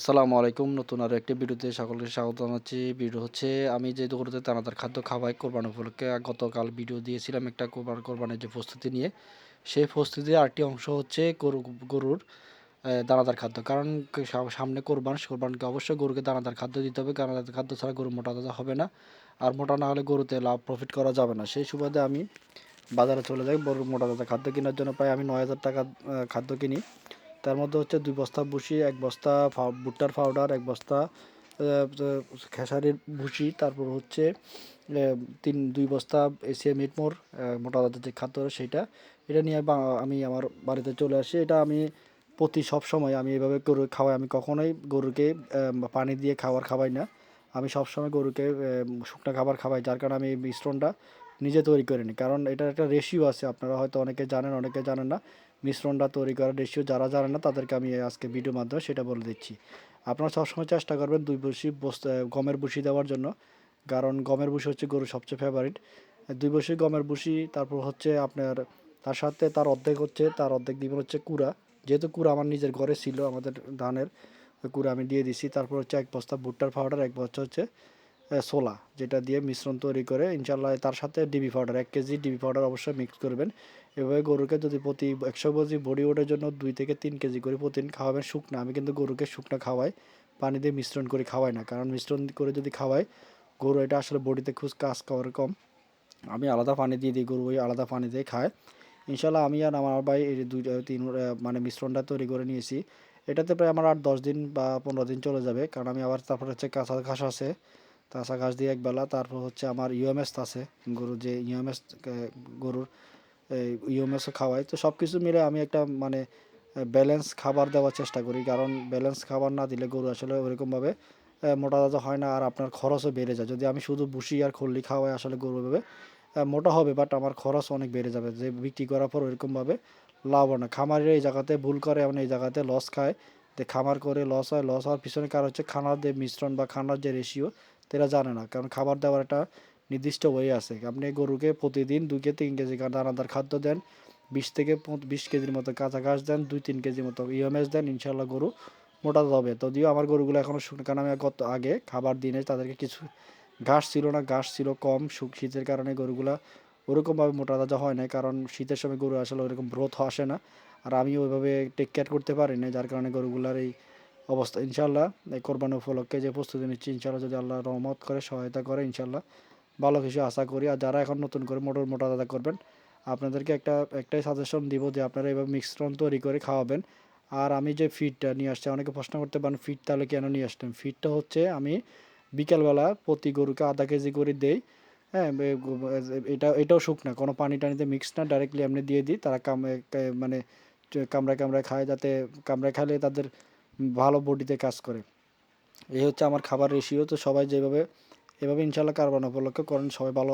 আসসালামু আলাইকুম। নতুন আরও একটি ভিডিওতে সকলকে স্বাগত জানাচ্ছি। ভিডিও হচ্ছে, আমি যে দোকানতে দানাদার খাদ্য খাওয়াই কোরবান উপলক্ষে গতকাল ভিডিও দিয়েছিলাম একটা কোরবান কোরবানের যে প্রস্তুতি নিয়ে। সেই প্রস্তুতির আরেকটি অংশ হচ্ছে গরু, গরুর দানাদার খাদ্য। কারণ সামনে কোরবান কোরবানকে অবশ্যই গরুকে দানাদার খাদ্য দিতে হবে। কারণ খাদ্য ছাড়া গরু মোটা তাজা হবে না। আর মোটা না হলে গরুতে লাভ প্রফিট করা যাবে না। সেই সুবাদে আমি বাজারে চলে যাই, গরুর মোটা তাজা খাদ্য কেনার জন্য। প্রায় আমি নয় হাজার টাকা খাদ্য কিনি। তার মধ্যে হচ্ছে দুই বস্তা ভুসি, এক বস্তা ভুট্টার পাউডার এক বস্তা খেসারির ভুসি, তারপর হচ্ছে তিন, দুই বস্তা এসিএ মিটমোর মোটা দাদার যে খাদ্য সেইটা এটা নিয়ে আমি আমার বাড়িতে চলে আসি। এটা আমি প্রতি সব সময় আমি এভাবে গরু খাওয়াই। আমি কখনোই গরুকে পানি দিয়ে খাবার খাওয়াই না। আমি সবসময় গরুকে শুকনো খাবার খাওয়াই, যার কারণে আমি মিশ্রণটা নিজে তৈরি করে নিই কারণ এটার একটা রেশিও আছে। আপনারা হয়তো অনেকে জানেন অনেকে জানেন না। মিশ্রণটা তৈরি করার রেশিও যারা জানে না, তাদেরকে আমি আজকে ভিডিও মাধ্যমে সেটা বলে দিচ্ছি। আপনারা সবসময় চেষ্টা করবেন দুই বসি গমের বুসি দেওয়ার জন্য। কারণ গমের বুসি হচ্ছে গরুর সবচেয়ে ফেভারিট দুই বসি গমের বুসি তারপর হচ্ছে আপনার, তার সাথে তার অর্ধেক হচ্ছে, তার অর্ধেক দিবেন হচ্ছে কুড়া। যেহেতু কুড়া আমার নিজের ঘরে ছিল, আমাদের ধানের কুড়া আমি দিয়ে দিছি। তারপর হচ্ছে এক বস্তা ভুট্টার পাউডার এক বস্তা হচ্ছে সোলা যেটা দিয়ে মিশ্রণ তৈরি করে ইনশাল্লাহ তার সাথে ডিবি পাউডার এক কেজি ডিবি পাউডার অবশ্যই মিক্স করবেন। এভাবে গরুকে যদি প্রতি একশো কেজি বডি ওঠার জন্য দুই থেকে তিন কেজি করে প্রতিদিন খাওয়াবেন, শুকনো, আমি কিন্তু গরুকে শুকনো খাওয়াই, পানি দিয়ে মিশ্রণ করে খাওয়াই না, কারণ মিশ্রণ করে যদি খাওয়াই, গরু এটা আসলে বডিতে খুব কাজ করার কম। আমি আলাদা পানি দিয়ে দিই, গরু ওই আলাদা পানি দিয়ে খায়। ইনশাল্লাহ আমি আর আমার ভাই এই দুই তিন মানে মিশ্রণটা তৈরি করে নিয়েছি। এটাতে প্রায় আমার আর দশ দিন বা পনেরো দিন চলে যাবে, কারণ আমি আবার তারপর হচ্ছে কাঁচা ঘাস আছে। কাঁচা ঘাস দিয়ে একবেলা, তারপর হচ্ছে আমার ইউএমএস আছে, গরুর যে ইউএমএস গরুর ইউএমএসও খাওয়াই। তো সব কিছু মিলে আমি একটা মানে ব্যালেন্স খাবার দেওয়ার চেষ্টা করি, কারণ ব্যালেন্স খাবার না দিলে গরু আসলে ওরকমভাবে মোটা তাজা হয় না আর আপনার খরচও বেড়ে যায়। যদি আমি শুধু ভুসি আর খল্লি খাওয়াই আসলে গরু ভাবে মোটা হবে বাট আমার খরচ অনেক বেড়ে যাবে। যে বিক্রি করার পর ওইরকমভাবে লাভ হয় না। খামারের এই জায়গাতে ভুল করে, এমন এই জায়গাতে লস খায়। খামার করে লস হয় লস হওয়ার পিছনে কারণ হচ্ছে খানার যে মিশ্রণ বা খানার যে রেশিও তারা জানে না। কারণ খাবার দেওয়ার একটা নির্দিষ্ট ওয়ে আছে। আপনি গরুকে প্রতিদিন দুই কে তিন কেজি দানাদার খাদ্য দেন, বিশ থেকে বিশ কেজির মতো কাঁচা ঘাস দেন, দুই তিন কেজির মতো ইএমএস দেন ইনশাল্লাহ গরু মোটা হবে। যদিও আমার গরুগুলো এখনও শুকনো কারণ আমি গত আগে খাবার দিনে তাদেরকে কিছু ঘাস ছিল না, ঘাস ছিল কম শীতের কারণে গরুগুলা ওরকমভাবে মোটা তাজা হয় না কারণ শীতের সময় গরু আসলে ওরকম ব্রোথ আসে না। আর আমি ওইভাবে টেক কেয়ার করতে পারি না যার কারণে গরুগুলার এই অবস্থা। ইনশাল্লাহ এই কোরবানি উপলক্ষে যে প্রস্তুতি নিচ্ছি ইনশাল্লাহ যদি আল্লাহ রহমত করে, সহায়তা করে ইনশাল্লাহ ভালো কিছু আশা করি। আর যারা এখন নতুন করে মোটর মোটা দাদা করবেন, আপনাদেরকে একটা, একটাই সাজেশন দিব যে আপনারা এভাবে মিশ্রণ তৈরি করে খাওয়াবেন। আর আমি যে ফিডটা নিয়ে আসছি, অনেকে প্রশ্ন করতে পারেন ফিড তাহলে কেন নিয়ে আসতেন? ফিডটা হচ্ছে, আমি বিকালবেলা প্রতি গরুকে আধা কেজি করে দেই। হ্যাঁ এটা, এটাও শুকনা কোনো পানি টানিতে মিক্স না ডাইরেক্টলি এমনি দিয়ে দিই। তারা কামড়ে মানে কামড়ায় কামড়ায় খায়, যাতে, কামড়ায় খালে তাদের ভালো বডিতে কাজ করে। এই হচ্ছে আমার খাবার রেশিও। তো সবাই যেভাবে, এভাবে ইনশাল্লাহ কারবান উপলক্ষে করেন, সবাই ভালো